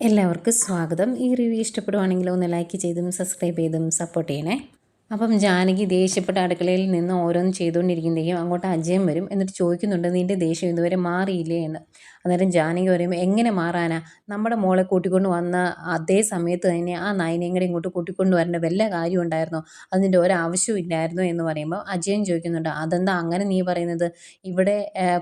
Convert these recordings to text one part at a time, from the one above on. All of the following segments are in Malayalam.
എല്ലാവർക്കും സ്വാഗതം. ഈ റിവ്യൂ ഇഷ്ടപ്പെടുവാണെങ്കിൽ ഒന്ന് ലൈക്ക് ചെയ്തും സബ്സ്ക്രൈബ് ചെയ്തും സപ്പോർട്ട് ചെയ്യണേ. അപ്പം ജാനകി ദേഷ്യപ്പെട്ട അടുക്കളയിൽ നിന്ന് ഓരോന്ന് ചെയ്തുകൊണ്ടിരിക്കുന്നതെങ്കിലും അങ്ങോട്ട് അജയം വരും. എന്നിട്ട് ചോദിക്കുന്നുണ്ട് നിന്റെ ദേഷ്യം ഇതുവരെ മാറിയില്ലേ? എന്ന്. അന്നേരം ജാനകി പറയുമ്പോൾ എങ്ങനെ മാറാനാ? നമ്മുടെ മോളെ കൂട്ടിക്കൊണ്ട് വന്ന അതേ സമയത്ത് തന്നെ ആ നയനയും കൂടെ ഇങ്ങോട്ട് കൂട്ടിക്കൊണ്ട് വരേണ്ട വല്ല കാര്യം ഉണ്ടായിരുന്നോ? അതിന്റെ ഒരാവശ്യവും ഇല്ലായിരുന്നു എന്ന് പറയുമ്പോൾ അജയൻ ചോദിക്കുന്നുണ്ട് അതെന്താ അങ്ങനെ നീ പറയുന്നത്? ഇവിടെ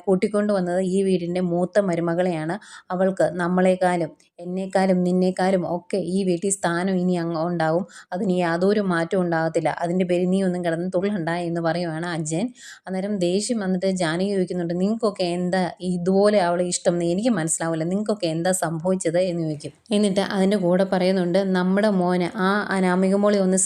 കൂട്ടിക്കൊണ്ട് വന്നത് ഈ വീടിന്റെ മൂത്ത മരുമകളെയാണ് അവൾക്ക് നമ്മളെക്കാളും എന്നേക്കാളും നിന്നേക്കാളും ഒക്കെ ഈ വീട്ടിൽ സ്ഥാനം ഇനി അങ്ങ് ഉണ്ടാവും. അതിന് യാതൊരു മാറ്റവും ഉണ്ടാകത്തില്ല. അതിന്റെ പേര് നീ ഒന്നും കിടന്ന് തുള്ളണ്ട എന്ന് പറയുവാണ് അജയൻ. അന്നേരം ദേഷ്യം വന്നിട്ട് ജാനകി ചോദിക്കുന്നുണ്ട് നിങ്ങൾക്കൊക്കെ എന്താ ഇതുപോലെ അവളെ ഇഷ്ടം? എന്ന് എനിക്ക് മനസ്സിലാവില്ല നിങ്ങൾക്കൊക്കെ എന്താ സംഭവിച്ചത് എന്ന് ചോദിക്കും. എന്നിട്ട് അതിന്റെ കൂടെ പറയുന്നുണ്ട് നമ്മുടെ മോന് ആ അനാമിക മോളെ ഒന്ന്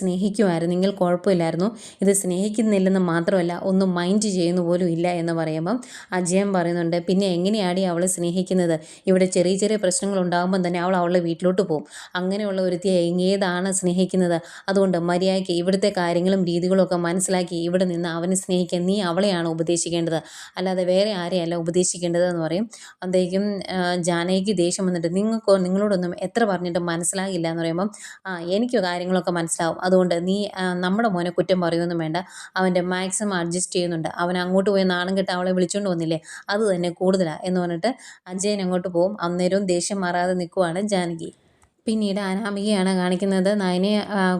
നിങ്ങൾ കുഴപ്പമില്ലായിരുന്നു. ഇത് സ്നേഹിക്കുന്നില്ലെന്ന് മാത്രമല്ല ഒന്ന് മൈൻഡ് ചെയ്യുന്ന പോലും ഇല്ല എന്ന് പറയുമ്പം അജയൻ പറയുന്നുണ്ട് പിന്നെ എങ്ങനെയാണ് അവളെ സ്നേഹിക്കുന്നത്? ഇവിടെ ചെറിയ ചെറിയ പ്രശ്നങ്ങൾ ഉണ്ടാകുമ്പം തന്നെ അവൾ അവളുടെ വീട്ടിലോട്ട് പോകും. അങ്ങനെയുള്ള ഒരുത്തിയെ ഏതാണ് സ്നേഹിക്കുന്നത്? അതുകൊണ്ട് മര്യാദയ്ക്ക് ഇവിടുത്തെ കാര്യങ്ങളും രീതികളും ഒക്കെ മനസ്സിലാക്കി ഇവിടെ നിന്ന് അവനെ സ്നേഹിക്കാൻ നീ അവളെയാണ് ഉപദേശിക്കേണ്ടത്? അല്ലാതെ വേറെ ആരെയല്ല ഉപദേശിക്കേണ്ടത് എന്ന് പറയും. അപ്പോഴത്തേക്കും ജാനകിക്ക് ദേഷ്യം വന്നിട്ട് നിങ്ങൾക്കോ നിങ്ങളോടൊന്നും എത്ര പറഞ്ഞിട്ടും മനസ്സിലാകില്ല എന്ന് പറയുമ്പം ആ എനിക്ക് കാര്യങ്ങളൊക്കെ മനസ്സിലാവും. അതുകൊണ്ട് നീ നമ്മുടെ മോനെ കുറ്റം പറയുമൊന്നും വേണ്ട. അവന്റെ മാക്സിമം അഡ്ജസ്റ്റ് ചെയ്യുന്നുണ്ട്. അവൻ അങ്ങോട്ട് പോയി നാണം കെട്ട് അവളെ വിളിച്ചുകൊണ്ട് വന്നില്ലേ? അത് തന്നെ കൂടുതലാണ് എന്ന് പറഞ്ഞിട്ട് അജയൻ അങ്ങോട്ട് പോകും അന്നേരവും ദേഷ്യം മാറാതെ നിൽക്കുവാണ് ജാനകി. പിന്നീട് അനാമികയാണ് കാണിക്കുന്നത്. നയനെ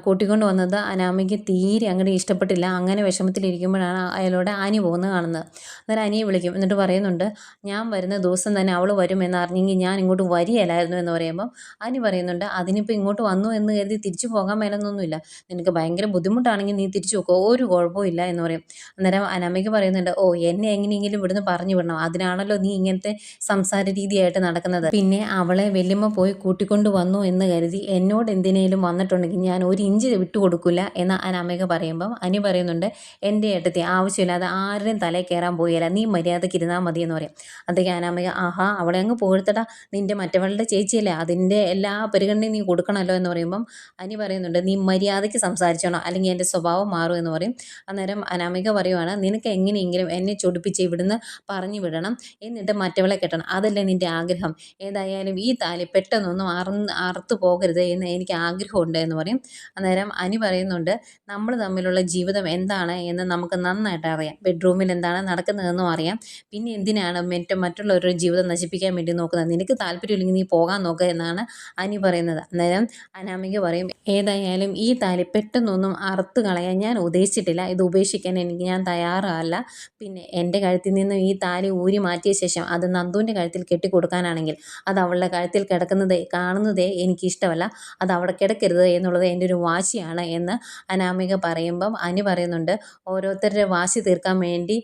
കൂട്ടിക്കൊണ്ട് വന്നത് അനാമിക തീരെ അങ്ങനെ ഇഷ്ടപ്പെട്ടില്ല. അങ്ങനെ വിഷമത്തിലിരിക്കുമ്പോഴാണ് അയാളോട് ആനി പോകുന്നത് കാണുന്നത്. അന്നേരം അനിയെ വിളിക്കും. എന്നിട്ട് പറയുന്നുണ്ട് ഞാൻ വരുന്ന ദിവസം തന്നെ അവൾ വരും എന്നറിഞ്ഞെങ്കിൽ ഞാൻ ഇങ്ങോട്ട് വരികയില്ലായിരുന്നു എന്ന് പറയുമ്പം അനി പറയുന്നുണ്ട് അതിനിപ്പോൾ ഇങ്ങോട്ട് വന്നു എന്ന് കരുതി തിരിച്ചു പോകാൻ മേലെന്നൊന്നുമില്ല. നിനക്ക് ഭയങ്കര ബുദ്ധിമുട്ടാണെങ്കിൽ നീ തിരിച്ചു നോക്കുക ഒരു കുഴപ്പമില്ല എന്ന് പറയും. അന്നേരം അനാമിക പറയുന്നുണ്ട് ഓ എന്നെ എങ്ങനെയെങ്കിലും ഇവിടുന്ന് പറഞ്ഞു വിടണം. അതിനാണല്ലോ നീ ഇങ്ങനത്തെ സംസാര രീതിയായിട്ട് നടക്കുന്നത്. പിന്നെ അവളെ വെല്ലുമ്മ പോയി കൂട്ടിക്കൊണ്ട് വന്നു എന്ന് കരുതി എന്നോട് എന്തിനേലും വന്നിട്ടുണ്ടെങ്കിൽ ഞാൻ ഒരു ഇഞ്ച് വിട്ടുകൊടുക്കില്ല എന്ന് അനാമിക പറയുമ്പം അനി പറയുന്നുണ്ട് എന്റെ ഏട്ടത്തി ആവശ്യമില്ലാതെ ആരുടെയും തലയിൽ കയറാൻ പോയല്ല നീ മര്യാദയ്ക്ക് ഇരുന്നാൽ മതി എന്ന് പറയും. അതൊക്കെ അനാമിക ആഹാ അവളെ അങ്ങ് പോഴ്ത്തടാ നിന്റെ മറ്റവളുടെ ചേച്ചിയല്ലേ. അതിന്റെ എല്ലാ പരിഗണനയും നീ കൊടുക്കണമല്ലോ എന്ന് പറയുമ്പം അനി പറയുന്നുണ്ട് നീ മര്യാദയ്ക്ക് സംസാരിച്ചോണം. അല്ലെങ്കിൽ എന്റെ സ്വഭാവം മാറും എന്ന് പറയും. അന്നേരം അനാമിക പറയുവാണ് നിനക്ക് എങ്ങനെയെങ്കിലും എന്നെ ചൊടിപ്പിച്ച് ഇവിടുന്ന് പറഞ്ഞു വിടണം. എന്നിട്ട് മറ്റവളെ കെട്ടണം. അതല്ലേ നിന്റെ ആഗ്രഹം. ഏതായാലും ഈ താലി പെട്ടെന്നൊന്നും അറന്ന് അറുത്തു പോകരുത് എന്ന് എനിക്ക് ആഗ്രഹമുണ്ട് എന്ന് പറയും. അന്നേരം അനി പറയുന്നുണ്ട് നമ്മൾ തമ്മിലുള്ള ജീവിതം എന്താണ് എന്ന് നമുക്ക് നന്നായിട്ട് അറിയാം. ബെഡ്റൂമിൽ എന്താണ് നടക്കുന്നതെന്നും അറിയാം. പിന്നെ എന്തിനാണ് മറ്റു മറ്റുള്ളവരുടെ ജീവിതം നശിപ്പിക്കാൻ വേണ്ടി നോക്കുന്നത്? നിനക്ക് താല്പര്യമില്ലെങ്കിൽ നീ പോകാൻ നോക്കുക എന്നാണ് അനി പറയുന്നത്. അന്നേരം അനാമിക പറയും ഏതായാലും ഈ താലി പെട്ടെന്നൊന്നും അറുത്ത് കളയാൻ ഞാൻ ഉദ്ദേശിച്ചിട്ടില്ല. ഇത് ഉപേക്ഷിക്കാൻ എനിക്ക് ഞാൻ തയ്യാറല്ല. പിന്നെ എന്റെ കഴുത്തിൽ നിന്നും ഈ താലി ഊരി മാറ്റിയ ശേഷം അത് നന്ദുവിന്റെ കഴുത്തിൽ കെട്ടിക്കൊടുക്കാനാണെങ്കിൽ അത് അവളുടെ കഴുത്തിൽ കിടക്കുന്നതേ കാണുന്നതേ എനിക്ക് ഇഷ്ടമല്ല അത് അവിടെ കിടക്കരുത് എന്നുള്ളത് എന്റെ ഒരു വാശിയാണ് എന്ന് അനാമിക പറയുമ്പം അനു പറയുന്നുണ്ട്. ഓരോരുത്തരുടെ വാശി തീർക്കാൻ വേണ്ടി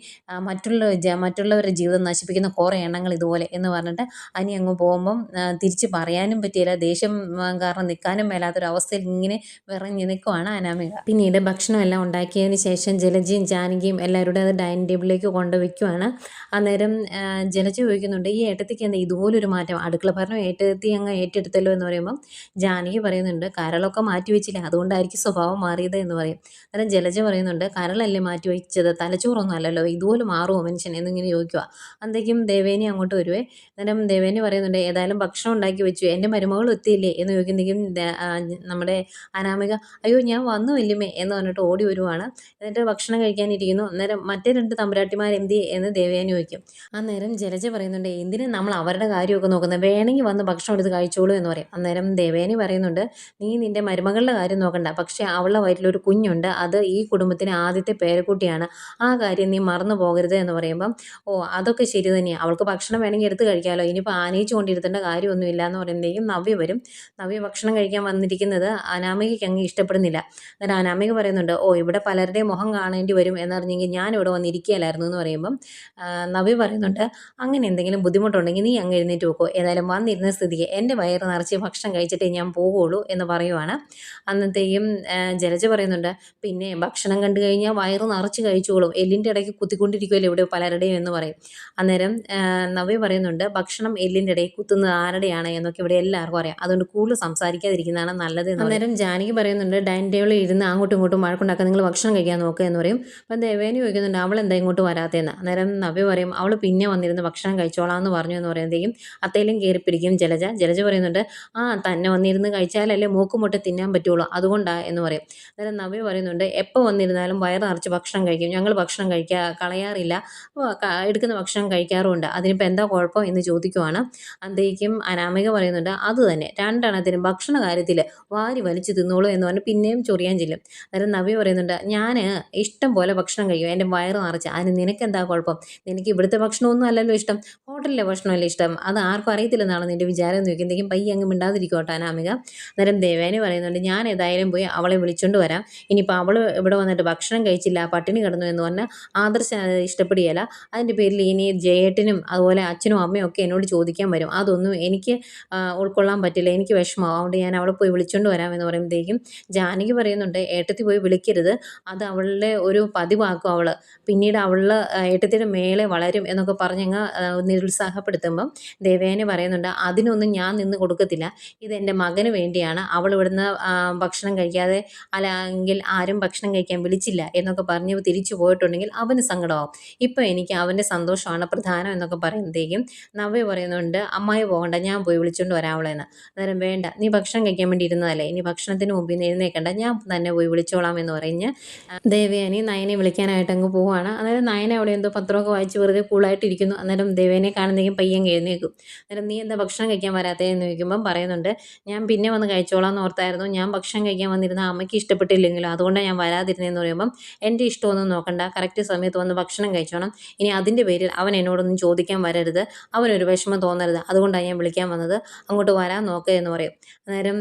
മറ്റുള്ള മറ്റുള്ളവരുടെ ജീവിതം നശിപ്പിക്കുന്ന കുറേ എണ്ണങ്ങൾ ഇതുപോലെ എന്ന് പറഞ്ഞിട്ട് അനി അങ്ങ് പോകുമ്പം തിരിച്ച് പറയാനും പറ്റിയില്ല. ദേഷ്യം കാരണം നിൽക്കാനും മേലാത്തൊരവസ്ഥയിൽ ഇങ്ങനെ വിറഞ്ഞ് നിൽക്കുവാണ് അനാമിക. പിന്നീട് ഭക്ഷണമെല്ലാം ഉണ്ടാക്കിയതിന് ശേഷം ജലജിയും ജാനകിയും എല്ലാവരുടെ അത് ഡൈനിങ് ടേബിളിലേക്ക് കൊണ്ടുവയ്ക്കുവാണ്. അന്നേരം ജലജി ചോദിക്കുന്നുണ്ട് ഈ ഏട്ടത്തിക്ക് എന്താ ഇതുപോലൊരു മാറ്റം? അടുക്കള ഭരണം ഏട്ടത്തി അങ്ങ് ഏറ്റെടുത്തല്ലോ എന്ന് പറയുമ്പം ജാനകി പറയുന്നുണ്ട് കരളൊക്കെ മാറ്റി വെച്ചില്ല അതുകൊണ്ടായിരിക്കും സ്വഭാവം മാറിയത് എന്ന് പറയും. അന്നേരം ജലജ പറയുന്നുണ്ട് കരളല്ലേ മാറ്റി വെച്ചത്? തലച്ചോറൊന്നും അല്ലല്ലോ ഇതുപോലെ മാറുമോ മനുഷ്യൻ എന്നിങ്ങനെ ചോദിക്കുക അന്തേക്കും ദേവേനി അങ്ങോട്ട് വരുവേ. അന്നേരം ദേവേനി പറയുന്നുണ്ട് ഏതായാലും ഭക്ഷണം ഉണ്ടാക്കി വെച്ചു എന്റെ മരുമകൾ എത്തിയില്ലേ എന്ന് ചോദിക്കുന്നെങ്കിലും നമ്മുടെ അനാമിക അയ്യോ ഞാൻ വന്നു വല്യമ്മേ എന്ന് പറഞ്ഞിട്ട് ഓടി വരുവാണ്. എന്നിട്ട് ഭക്ഷണം കഴിക്കാനിരിക്കുന്നു. അന്നേരം മറ്റേ രണ്ട് തമ്പുരാട്ടിമാർ എന്ത് എന്ന് ദേവേനി ചോദിക്കും. അന്നേരം ജലജ പറയുന്നുണ്ട് എന്തിനും നമ്മൾ അവരുടെ കാര്യമൊക്കെ നോക്കുന്നത്? വേണമെങ്കിൽ വന്ന് ഭക്ഷണം എടുത്ത് കഴിച്ചോളൂ എന്ന് പറയും. അന്നേരം ദേവേനി പറയുന്നുണ്ട് നീ നിന്റെ മരുമകളുടെ കാര്യം നോക്കണ്ട. പക്ഷേ അവളുടെ വയറ്റിലൊരു കുഞ്ഞുണ്ട്. അത് ഈ കുടുംബത്തിന് ആദ്യത്തെ പേരക്കുട്ടിയാണ്. ആ കാര്യം നീ മറന്നു പോകരുത് എന്ന് പറയുമ്പം ഓ അതൊക്കെ ശരി തന്നെയാണ് അവൾക്ക് ഭക്ഷണം വേണമെങ്കിൽ എടുത്ത് കഴിക്കാമല്ലോ ഇനിയിപ്പോൾ ആനയിച്ചു കൊണ്ടിരുത്തേണ്ട കാര്യമൊന്നുമില്ല എന്ന് പറയുമ്പോഴേക്കും നവ്യ വരും. നവ്യ ഭക്ഷണം കഴിക്കാൻ വന്നിരിക്കുന്നത് അനാമികയ്ക്ക് അങ്ങ് ഇഷ്ടപ്പെടുന്നില്ല. അങ്ങനെ അനാമിക പറയുന്നുണ്ട് ഓ ഇവിടെ പലരുടെയും മുഖം കാണേണ്ടി വരും എന്നറിഞ്ഞെങ്കിൽ ഞാൻ ഇവിടെ വന്നിരിക്കുകയല്ലായിരുന്നു എന്ന് പറയുമ്പം നവ്യ പറയുന്നുണ്ട് അങ്ങനെ എന്തെങ്കിലും ബുദ്ധിമുട്ടുണ്ടെങ്കിൽ നീ അങ്ങ് എഴുന്നേറ്റ് വെക്കോ. ഏതായാലും വന്നിരുന്ന സ്ഥിതിക്ക് എന്റെ വയറ് നിറച്ച് ഭക്ഷണം കഴിച്ചിട്ടേ ഞാൻ പോകുള്ളൂ എന്ന് പറയുവാണ്. അന്നത്തേക്കും ജലജ പറയുന്നുണ്ട് പിന്നെ ഭക്ഷണം കണ്ടു കഴിഞ്ഞാൽ വയറ് നിറച്ച് കഴിച്ചോളും. എല്ലിന്റെ ഇടയ്ക്ക് കുത്തിക്കൊണ്ടിരിക്കുമല്ലോ ഇവിടെ പലരുടെയും എന്ന് പറയും. അന്നേരം നവ്യ പറയുന്നുണ്ട് ഭക്ഷണം എല്ലിന്റെ ഇടയിൽ കുത്തുന്നത് ആരുടെയാണ്? എന്നൊക്കെ ഇവിടെ എല്ലാവർക്കും അറിയാം. അതുകൊണ്ട് കൂടുതൽ സംസാരിക്കാതിരിക്കുന്നതാണ് നല്ലത് അന്നേരം ജാനകി പറയുന്നുണ്ട് ഡൈനിങ് ടേബിളിൽ ഇരുന്ന് അങ്ങോട്ടും ഇങ്ങോട്ടും വഴക്കുണ്ടാക്കാൻ നിങ്ങൾ ഭക്ഷണം കഴിക്കാൻ നോക്കുക എന്ന് പറയും. അപ്പം ദേവേനി ചോദിക്കുന്നുണ്ട് അവൾ എന്താ ഇങ്ങോട്ട് വരാത്തതെന്ന്? അന്നേരം നവ്യ പറയും അവൾ പിന്നെ വന്നിരുന്ന് ഭക്ഷണം കഴിച്ചോളാം എന്ന് പറഞ്ഞു എന്ന് പറയുമ്പോഴത്തേക്കും അത്തേലും കയറി പിടിക്കും ജലജ. ജലജ പറയുന്നുണ്ട് ആ തന്നെ വന്നിരുന്ന് കഴിച്ചാലല്ലേ മൂക്കുമുട്ട തിന്നാൻ പറ്റുള്ളൂ. അതുകൊണ്ടാണ് എന്ന് പറയും. അന്നേരം നവ്യ പറയുന്നുണ്ട് എപ്പോൾ വന്നിരുന്നാലും വയറ് നിറച്ച് ഭക്ഷണം കഴിക്കും. ഞങ്ങൾ ഭക്ഷണം കഴിക്കാ കളയാറില്ല. എടുക്കുന്ന ഭക്ഷണം കഴിക്കാറുമുണ്ട്. അതിനിപ്പോൾ എന്താ കുഴപ്പം? എന്ന് ചോദിക്കുവാണ്. അന്തേക്കും അനാമിക പറയുന്നുണ്ട് അത് തന്നെ. രണ്ടെണ്ണത്തിനും ഭക്ഷണ കാര്യത്തിൽ വാരി വലിച്ചു തിന്നോളൂ എന്ന് പറഞ്ഞ് പിന്നെയും ചൊറിയാൻ ചെല്ലും. അന്നേരം നവ്യ പറയുന്നുണ്ട് ഞാൻ ഇഷ്ടം പോലെ ഭക്ഷണം കഴിക്കും. എന്റെ വയറ് നിറച്ച്. അതിന് നിനക്ക് എന്താ കുഴപ്പം? നിനക്ക് ഇവിടുത്തെ ഭക്ഷണമൊന്നും അല്ലല്ലോ ഇഷ്ടം. ഹോട്ടലിലെ ഭക്ഷണമല്ലേ ഇഷ്ടം? അത് ആർക്കും അറിയത്തില്ലെന്നാണ് നിന്റെ വിചാരം എന്ന് ചോദിക്കുമ്പോഴത്തേക്കും പയ്യെ അങ്ങ് മിണ്ടാതിരിക്കോട്ടെ അനാമിക. അന്നേരം ദേവേനെ പറയുന്നുണ്ട് ഞാൻ ഏതായാലും പോയി അവളെ വിളിച്ചുകൊണ്ട് വരാം. ഇനിയിപ്പോൾ അവൾ ഇവിടെ വന്നിട്ട് ഭക്ഷണം കഴിച്ചില്ല പട്ടിണി കിടന്നു എന്ന് പറഞ്ഞാൽ ആദർശ ഇഷ്ടപ്പെടുകയില്ല. അതിന്റെ പേരിൽ ഇനി ജയേട്ടനും അതുപോലെ അച്ഛനും അമ്മയും ഒക്കെ എന്നോട് ചോദിക്കാൻ വരും. അതൊന്നും എനിക്ക് ഉൾക്കൊള്ളാൻ പറ്റില്ല. എനിക്ക് വിഷമം. അതുകൊണ്ട് ഞാൻ അവളെ പോയി വിളിച്ചുകൊണ്ട് വരാം എന്ന് പറയുമ്പോഴത്തേക്കും ജാനകി പറയുന്നുണ്ട് ഏട്ടത്തി പോയി വിളിക്കരുത്. അത് അവളുടെ ഒരു പതിവാക്കും അവൾ പിന്നീട് അവൾ ഏട്ടത്തിയുടെ മേലെ വളരും എന്നൊക്കെ പറഞ്ഞങ്ങ് നിരുത്സാഹപ്പെടുത്തുമ്പം ദേവേനെ പറയുന്നുണ്ട് അതിനൊന്നും ഞാൻ നിന്ന് കൊടുക്കത്തില്ല. എന്റെ മകന് വേണ്ടിയാണ്. അവൾ ഇവിടുന്ന് ഭക്ഷണം കഴിക്കാതെ അല്ലെങ്കിൽ ആരും ഭക്ഷണം കഴിക്കാൻ വിളിച്ചില്ല എന്നൊക്കെ പറഞ്ഞ് തിരിച്ചു പോയിട്ടുണ്ടെങ്കിൽ അവന് സങ്കടമാവും. ഇപ്പം എനിക്ക് അവന്റെ സന്തോഷമാണ് പ്രധാനം എന്നൊക്കെ പറയുമ്പോഴത്തേക്കും നവ്യ പറയുന്നുണ്ട് അമ്മായി പോകണ്ട ഞാൻ പോയി വിളിച്ചുകൊണ്ട് വരാവളെന്ന് അന്നേരം വേണ്ട നീ ഭക്ഷണം കഴിക്കാൻ വേണ്ടി ഇരുന്നതല്ലേ ഇനി ഭക്ഷണത്തിന് മുമ്പിൽ നിന്ന് എഴുന്നേക്കണ്ട ഞാൻ തന്നെ പോയി വിളിച്ചോളാം എന്ന് പറഞ്ഞ് ദേവയാനി നയനെ വിളിക്കാനായിട്ട് അങ്ങ് പോവുകയാണ് അന്നേരം നയന അവിടെ എന്തോ പത്രമൊക്കെ വായിച്ച് വെറുതെ കൂളായിട്ടിരിക്കുന്നു അന്നേരം ദേവേനെ കാണുന്നെങ്കിൽ പയ്യൻ എഴുന്നേക്കും. അന്നേരം നീ എന്താ ഭക്ഷണം കഴിക്കാൻ വരാത്തേ? എന്ന് ചോദിക്കുമ്പം പറയുന്നുണ്ട് ഞാൻ പിന്നെ വന്ന് കഴിച്ചോളാം എന്ന് ഓർത്തായിരുന്നു. ഞാൻ ഭക്ഷണം കഴിക്കാൻ വന്നിരുന്ന അമ്മയ്ക്ക് ഇഷ്ടപ്പെട്ടില്ലെങ്കിലും അതുകൊണ്ടാണ് ഞാൻ വരാതിരുന്നതെന്ന് പറയുമ്പം എന്റെ ഇഷ്ടമൊന്നും നോക്കണ്ട. കറക്റ്റ് സമയത്ത് വന്ന് ഭക്ഷണം കഴിച്ചോണം. ഇനി അതിന്റെ പേരിൽ അവൻ എന്നോടൊന്നും ചോദിക്കാൻ വരരുത്. അവനൊരു വിഷമം തോന്നരുത്. അതുകൊണ്ടാണ് ഞാൻ വിളിക്കാൻ വന്നത്. അങ്ങോട്ട് വരാൻ നോക്കുക എന്ന് പറയും. അന്നേരം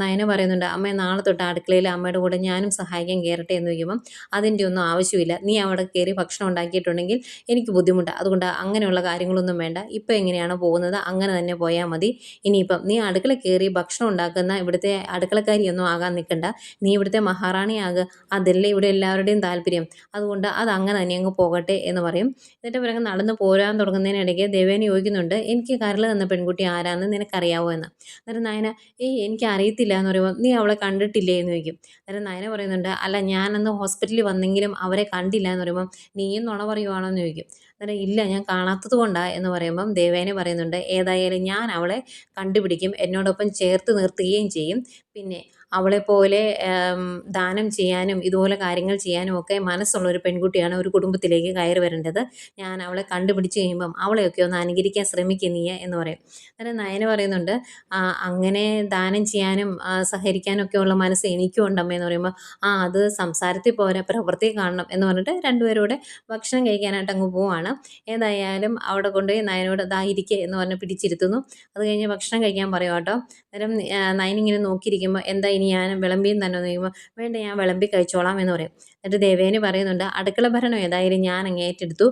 നയന പറയുന്നുണ്ട് അമ്മ നാളെ തൊട്ട് അടുക്കളയിൽ അമ്മയുടെ കൂടെ ഞാനും സഹായിക്കാൻ കയറട്ടെ എന്ന് ചോദിക്കുമ്പം അതിന്റെ ഒന്നും ആവശ്യമില്ല. നീ അവിടെ കയറി ഭക്ഷണം ഉണ്ടാക്കിയിട്ടുണ്ടെങ്കിൽ എനിക്ക് ബുദ്ധിമുട്ടാണ് അതുകൊണ്ട് അങ്ങനെയുള്ള കാര്യങ്ങളൊന്നും വേണ്ട. ഇപ്പം എങ്ങനെയാണോ പോകുന്നത് അങ്ങനെ തന്നെ പോയാൽ മതി. ഇനിയിപ്പം നീ അടുക്കള കയറി ഭക്ഷണം ഉണ്ടാക്കുന്ന ഇവിടുത്തെ അടുക്കളക്കാരിയൊന്നും ആകാൻ നിൽക്കണ്ട. നീ ഇവിടുത്തെ മഹാറാണിയാകുക അതല്ലേ ഇവിടെ എല്ലാവരുടെയും താല്പര്യം. അതുകൊണ്ട് അത് അങ്ങനെ തന്നെ അങ്ങ് പോകട്ടെ എന്ന് പറയും. എന്നിട്ട് പിറകെ നടന്ന് പോരാൻ തുടങ്ങുന്നതിനിടയ്ക്ക് ദേവേനി ചോദിക്കുന്നുണ്ട് എനിക്ക് കരൾ തന്ന പെൺകുട്ടി ആരാന്ന് നിനക്കറിയാവോ എന്ന്? അന്നേരം നായന ഏയ് എനിക്ക് അറിയത്തില്ല എന്ന് പറയുമ്പോൾ നീ അവളെ കണ്ടിട്ടില്ലേ എന്ന് ചോദിക്കും. അന്നേരം നായന പറയുന്നുണ്ട് അല്ല ഞാനന്ന് ഹോസ്പിറ്റലിൽ വന്നെങ്കിലും അവരെ കണ്ടില്ല എന്ന് പറയുമ്പോൾ നീയും നുണ പറയുവാണോ? എന്ന് ചോദിക്കും. അന്നേരം ഇല്ല ഞാൻ കാണാത്തത് കൊണ്ടാ എന്ന് പറയുമ്പം ദേവേനെ പറയുന്നുണ്ട് ഏതായാലും ഞാൻ അവളെ കണ്ടുപിടിക്കും എന്നോടൊപ്പം ചേർത്ത് നിർത്തുകയും ചെയ്യും. പിന്നെ അവളെപ്പോലെ പോലെ ദാനം ചെയ്യാനും ഇതുപോലെ കാര്യങ്ങൾ ചെയ്യാനും ഒക്കെ മനസ്സുള്ള ഒരു പെൺകുട്ടിയാണ് ഒരു കുടുംബത്തിലേക്ക് കയറി വരേണ്ടത്. ഞാൻ അവളെ കണ്ടുപിടിച്ച് കഴിയുമ്പം അവളെയൊക്കെ ഒന്ന് അനുകരിക്കാൻ ശ്രമിക്കുക നീ എന്ന് പറയും. അന്നേരം നയന പറയുന്നുണ്ട് "ആ, അങ്ങനെ ദാനം ചെയ്യാനും ആ, സഹകരിക്കാനും ഒക്കെ ഉള്ള മനസ്സ് എനിക്കും ഉണ്ടമ്മ എന്ന് പറയുമ്പോൾ ആ അത് സംസാരത്തിൽ പോരെ പ്രവൃത്തി കാണണം എന്ന് പറഞ്ഞിട്ട് രണ്ടുപേരോടെ ഭക്ഷണം കഴിക്കാനായിട്ട് അങ്ങ് പോവാണ്. ഏതായാലും അവിടെ കൊണ്ടുപോയി നയനോട് ദാ എന്ന് പറഞ്ഞ് പിടിച്ചിരുത്തുന്നു. അത് കഴിഞ്ഞ് ഭക്ഷണം കഴിക്കാൻ പറയും കേട്ടോ. അന്നേരം നയനിങ്ങനെ നോക്കിയിരിക്കുമ്പോൾ എന്താ ഇനി ഞാൻ വിളമ്പിയും തന്നെ നീങ്ങുമ്പോൾ വേണ്ട ഞാൻ വിളമ്പി കഴിച്ചോളാം എന്ന് പറയും. എന്നിട്ട് ദേവേനി പറയുന്നുണ്ട് അടുക്കള ഭരണം ഏതായാലും ഞാൻ അങ്ങ് ഏറ്റെടുത്തു.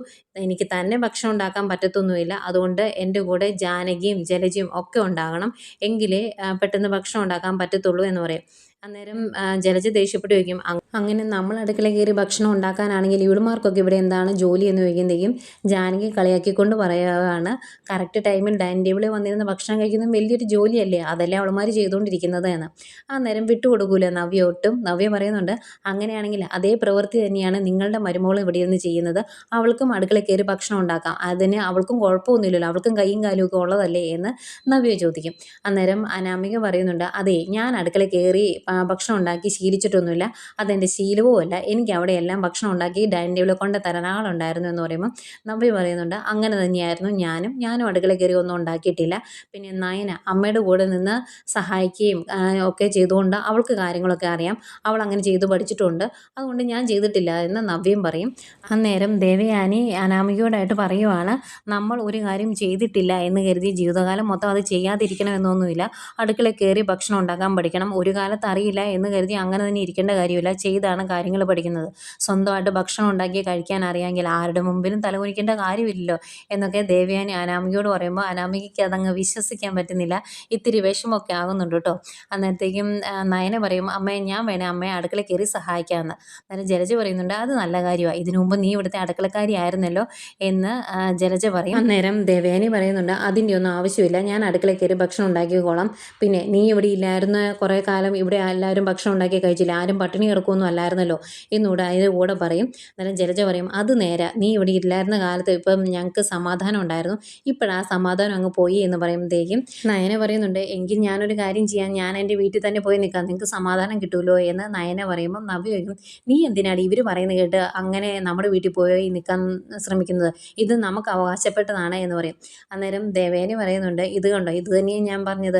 എനിക്ക് തന്നെ ഭക്ഷണം ഉണ്ടാക്കാൻ പറ്റത്തൊന്നുമില്ല. അതുകൊണ്ട് എന്റെ കൂടെ ജാനകിയും ജലജയും ഒക്കെ ഉണ്ടാകണം. എങ്കിലേ പെട്ടെന്ന് ഭക്ഷണം ഉണ്ടാക്കാൻ പറ്റത്തുള്ളൂ എന്ന് പറയും. അന്നേരം ജലജ ദേഷ്യപ്പെട്ട് ചോദിക്കും അങ്ങനെ നമ്മൾ അടുക്കള കയറി ഭക്ഷണം ഉണ്ടാക്കാനാണെങ്കിൽ ഇവിടുമാർക്കൊക്കെ ഇവിടെ എന്താണ് ജോലി എന്ന് ചോദിക്കുമ്പോഴത്തേക്കും ജാനകി കളിയാക്കിക്കൊണ്ട് പറയുകയാണ് കറക്റ്റ് ടൈമിൽ ഡൈനിങ് ടേബിളിൽ വന്നിരുന്ന് ഭക്ഷണം കഴിക്കുന്നത് വലിയൊരു ജോലിയല്ലേ? അതല്ലേ അവളുമാർ ചെയ്തുകൊണ്ടിരിക്കുന്നത് എന്ന്. അന്നേരം വിട്ടുകൊടുക്കൂല നവ്യ ഒട്ടും. നവ്യ പറയുന്നുണ്ട് അങ്ങനെയാണെങ്കിൽ അതേ പ്രവൃത്തി തന്നെയാണ് നിങ്ങളുടെ മരുമോൾ ഇവിടെ ഇരുന്ന് ചെയ്യുന്നത്. അവൾക്കും അടുക്കള കയറി ഭക്ഷണം ഉണ്ടാക്കാം. അതിന് അവൾക്കും കുഴപ്പമൊന്നുമില്ലല്ലോ. അവൾക്കും കൈയും കാലും ഒക്കെ ഉള്ളതല്ലേ? എന്ന് നവ്യ ചോദിക്കും. അന്നേരം അനാമിക പറയുന്നുണ്ട് അതെ ഞാൻ അടുക്കള കയറി ആ, ഭക്ഷണം ഉണ്ടാക്കി ശീലിച്ചിട്ടൊന്നുമില്ല. അതെന്റെ ശീലവും അല്ല. എനിക്ക് അവിടെ എല്ലാം ഭക്ഷണം ഉണ്ടാക്കി ഡൈനിങ് ടേബിളിൽ കൊണ്ട് തരാൻ ആളുണ്ടായിരുന്നു എന്ന് പറയുമ്പോൾ നവ്യ പറയുന്നുണ്ട് അങ്ങനെ തന്നെയായിരുന്നു ഞാനും. ഞാനും അടുക്കള കയറി ഒന്നും ഉണ്ടാക്കിയിട്ടില്ല. പിന്നെ നയന അമ്മയുടെ കൂടെ നിന്ന് സഹായിക്കുകയും ഒക്കെ ചെയ്തുകൊണ്ട് അവൾക്ക് കാര്യങ്ങളൊക്കെ അറിയാം. അവൾ അങ്ങനെ ചെയ്തു പഠിച്ചിട്ടുണ്ട്. അതുകൊണ്ട് ഞാൻ ചെയ്തിട്ടില്ല എന്ന് നവ്യം പറയും. അന്നേരം ദേവയാനി അനാമികയോടായിട്ട് പറയുവാണ് നമ്മൾ ഒരു കാര്യം ചെയ്തിട്ടില്ല എന്ന് കരുതി ജീവിതകാലം മൊത്തം അത് ചെയ്യാതിരിക്കണമെന്നൊന്നുമില്ല. അടുക്കള കയറി ഭക്ഷണം ഉണ്ടാക്കാൻ പഠിക്കണം. ഒരു കാലത്ത് അറിയില്ല എന്ന് കരുതി അങ്ങനെ തന്നെ ഇരിക്കേണ്ട കാര്യമില്ല. ചെയ്താണ് കാര്യങ്ങൾ പഠിക്കുന്നത്. സ്വന്തമായിട്ട് ഭക്ഷണം ഉണ്ടാക്കി കഴിക്കാൻ അറിയാമെങ്കിൽ ആരുടെ മുമ്പിലും തലകുനിക്കേണ്ട കാര്യമില്ലല്ലോ എന്നൊക്കെ ദേവയാനി അനാമികയോട് പറയുമ്പോൾ അനാമികയ്ക്ക് അതങ്ങ് വിശ്വസിക്കാൻ പറ്റുന്നില്ല. ഇത്തിരി വിഷമമൊക്കെ ആകുന്നുണ്ട് കേട്ടോ. അന്നേരത്തേക്കും നയനെ പറയും അമ്മയെ ഞാൻ വേണേ അമ്മയെ അടുക്കള കയറി സഹായിക്കാമെന്ന്. അന്നേരം ജലജ പറയുന്നുണ്ട് അത് നല്ല കാര്യമാണ് ഇതിനു മുമ്പ് നീ ഇവിടുത്തെ അടുക്കളക്കാരി ആയിരുന്നല്ലോ എന്ന് ജലജ പറയും. അന്നേരം ദേവയാനി പറയുന്നുണ്ട് അതിന്റെ ഒന്നും ആവശ്യമില്ല. ഞാൻ അടുക്കള കയറി ഭക്ഷണം ഉണ്ടാക്കിക്കോളാം. പിന്നെ നീ ഇവിടെ ഇല്ലായിരുന്ന കുറേ കാലം. ഇവിടെ എല്ലാവരും ഭക്ഷണം ഉണ്ടാക്കി കഴിച്ചില്ല. ആരും പട്ടിണി കിടക്കുമൊന്നും അല്ലായിരുന്നല്ലോ. എന്നൂടെ അതിന്റെ കൂടെ പറയും. അന്നേരം ജലജ പറയും അത് നേരെ. നീ ഇവിടെ ഇല്ലായിരുന്ന കാലത്ത് ഇപ്പം ഞങ്ങൾക്ക് സമാധാനം ഉണ്ടായിരുന്നു. ഇപ്പോഴാ സമാധാനം അങ്ങ് പോയി എന്ന് പറയുമ്പോഴത്തേക്കും നയന പറയുന്നുണ്ട് എങ്കിൽ ഞാനൊരു കാര്യം ചെയ്യാൻ ഞാൻ എന്റെ വീട്ടിൽ തന്നെ പോയി നിൽക്കാം. നിങ്ങൾക്ക് സമാധാനം കിട്ടുമല്ലോ എന്ന് നയന പറയുമ്പോൾ നവ്യ ചോദിക്കും നീ എന്തിനാണ് ഇവർ പറയുന്നത് കേട്ട് അങ്ങനെ നമ്മുടെ വീട്ടിൽ പോയി നിൽക്കാൻ ശ്രമിക്കുന്നത്? ഇത് നമുക്ക് അവകാശപ്പെട്ടതാണ് എന്ന് പറയും. അന്നേരം ദേവേനി പറയുന്നുണ്ട് ഇത് കണ്ടോ? ഇത് തന്നെയാണ് ഞാൻ പറഞ്ഞത്.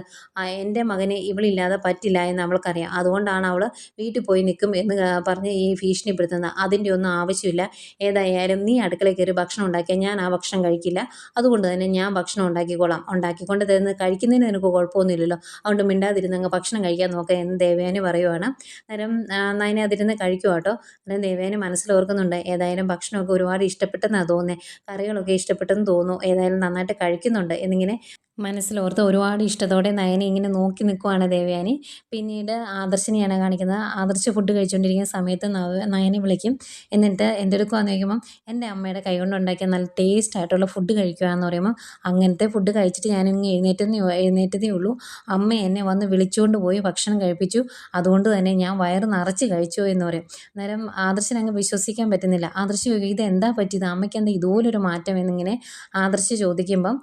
എന്റെ മകന് ഇവളില്ലാതെ പറ്റില്ല എന്ന് അവൾക്കറിയാം അതുകൊണ്ടാണ് അവൾ വീട്ടിൽ പോയി നിൽക്കും എന്ന് പറഞ്ഞ് ഈ ഭീഷണിപ്പെടുത്തുന്നത്. അതിന്റെ ഒന്നും ആവശ്യമില്ല. ഏതായാലും നീ അടുക്കളയിൽ കയറി ഭക്ഷണം ഉണ്ടാക്കിയാൽ ഞാൻ ആ ഭക്ഷണം കഴിക്കില്ല. അതുകൊണ്ട് തന്നെ ഞാൻ ഭക്ഷണം ഉണ്ടാക്കിക്കോളാം. ഉണ്ടാക്കിക്കൊണ്ട് തരുന്ന കഴിക്കുന്നതിന് നിനക്ക് കുഴപ്പമൊന്നുമില്ലല്ലോ. അതുകൊണ്ട് മിണ്ടാതിരുന്ന് അങ്ങ് ഭക്ഷണം കഴിക്കാൻ നോക്കുക എന്ന് ദേവേനെ പറയുവാണ്. അന്നേരം ആ, നയന അതിരുന്ന് കഴിക്കുക കേട്ടോ അന്നേരം മനസ്സിൽ മനസ്സിലോർക്കുന്നുണ്ട് ഏതായാലും ഭക്ഷണമൊക്കെ ഒരുപാട് ഇഷ്ടപ്പെട്ടെന്നാണ് തോന്നുന്നത് കറികളൊക്കെ ഇഷ്ടപ്പെട്ടെന്ന് തോന്നുന്നു. ഏതായാലും നന്നായിട്ട് കഴിക്കുന്നുണ്ട് എന്നിങ്ങനെ മനസ്സിലോർത്ത് ഒരുപാട് ഇഷ്ടത്തോടെ നയനെ ഇങ്ങനെ നോക്കി നിൽക്കുവാണ് ദേവയാനി. പിന്നീട് ആദർശിനെയാണ് കാണിക്കുന്നത്. ആദർശ് ഫുഡ് കഴിച്ചുകൊണ്ടിരിക്കുന്ന സമയത്ത് നയനെ വിളിക്കും. എന്നിട്ട് എന്റെ അടുക്കുവാന്ന് ചോദിക്കുമ്പം എന്റെ അമ്മയുടെ കൈ കൊണ്ട് ഉണ്ടാക്കിയ നല്ല ടേസ്റ്റ് ആയിട്ടുള്ള ഫുഡ് കഴിക്കുക എന്ന് പറയുമ്പോൾ അങ്ങനത്തെ ഫുഡ് കഴിച്ചിട്ട് ഞാനിങ്ങ് എഴുന്നേറ്റെന്ന് എഴുന്നേറ്റതേ ഉള്ളൂ. അമ്മ എന്നെ വന്ന് വിളിച്ചുകൊണ്ട് പോയി ഭക്ഷണം കഴിപ്പിച്ചു. അതുകൊണ്ട് തന്നെ ഞാൻ വയറ് നിറച്ച് കഴിച്ചു എന്ന് പറയും. അന്നേരം ആദർശന് അങ്ങ് വിശ്വസിക്കാൻ പറ്റുന്നില്ല. ആദർശ് ചോദിക്കും ഇത് എന്താ പറ്റിയത്? അമ്മയ്ക്ക് എന്താ ഇതുപോലൊരു മാറ്റം? എന്നിങ്ങനെ ആദർശ് ചോദിക്കുമ്പം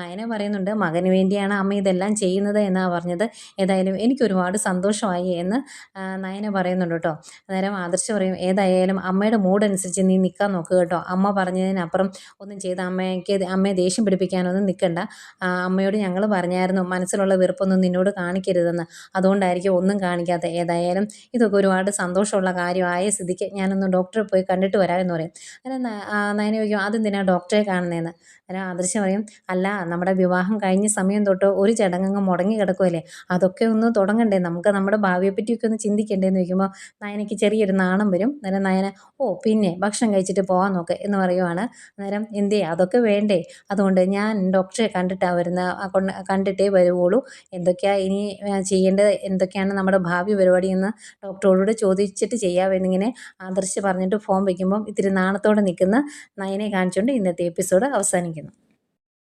നയന പറയുന്നുണ്ട് മകന് വേണ്ടിയാണ് അമ്മ ഇതെല്ലാം ചെയ്യുന്നത് എന്നാണ് പറഞ്ഞത്. ഏതായാലും എനിക്ക് ഒരുപാട് സന്തോഷമായി എന്ന് നയന പറയുന്നുണ്ട് കേട്ടോ. അന്നേരം ആദർശ് പറയും ഏതായാലും അമ്മയുടെ മൂഡ് അനുസരിച്ച് നീ നിൽക്കാൻ നോക്കുക കേട്ടോ. അമ്മ പറഞ്ഞതിനപ്പുറം ഒന്നും ചെയ്ത് അമ്മയ്ക്ക് അമ്മയെ ദേഷ്യം പിടിപ്പിക്കാനൊന്നും നിൽക്കണ്ട അമ്മയോട് ഞങ്ങൾ പറഞ്ഞായിരുന്നു മനസ്സിലുള്ള വെറുപ്പൊന്നും നിന്നോട് കാണിക്കരുതെന്ന്. അതുകൊണ്ടായിരിക്കും ഒന്നും കാണിക്കാത്ത. ഏതായാലും ഇതൊക്കെ ഒരുപാട് സന്തോഷമുള്ള കാര്യമായ സ്ഥിതിക്ക് ഞാനൊന്ന് ഡോക്ടറെ പോയി കണ്ടിട്ട് വരാമെന്ന് പറയും. അങ്ങനെ നയന ചോദിക്കും അതെന്തിനാണ് ഡോക്ടറെ കാണുന്നതെന്ന് അന്നേരം ആദർശം പറയും അല്ല നമ്മുടെ വിവാഹം കഴിഞ്ഞ സമയം തൊട്ട് ഒരു ചടങ്ങ് മുടങ്ങി കിടക്കുമല്ലേ അതൊക്കെ ഒന്ന് തുടങ്ങണ്ടേ? നമുക്ക് നമ്മുടെ ഭാവിയെ പറ്റിയൊക്കെ ഒന്ന് ചിന്തിക്കണ്ടേന്ന് ചോദിക്കുമ്പോൾ നയനയ്ക്ക് ചെറിയൊരു നാണം വരും. അന്നേരം നയന ഓ പിന്നെ ഭക്ഷണം കഴിച്ചിട്ട് പോകാൻ നോക്ക് എന്ന് പറയുവാണ്. അന്നേരം എന്തേ അതൊക്കെ വേണ്ടേ? അതുകൊണ്ട് ഞാൻ ഡോക്ടറെ കണ്ടിട്ടാണ് വരുന്ന കൊണ്ട് കണ്ടിട്ടേ വരുവുള്ളൂ എന്തൊക്കെയാ ഇനി ചെയ്യേണ്ടത്? എന്തൊക്കെയാണ് നമ്മുടെ ഭാവി പരിപാടി എന്ന് ഡോക്ടറോട് ചോദിച്ചിട്ട് ചെയ്യാമെന്നിങ്ങനെ ആദർശ് പറഞ്ഞിട്ട് ഫോം വയ്ക്കുമ്പം ഇത്തിരി നാണത്തോടെ നിൽക്കുന്ന നയനെ കാണിച്ചുകൊണ്ട് ഇന്നത്തെ എപ്പിസോഡ് അവസാനിക്കുന്നു. Argentina.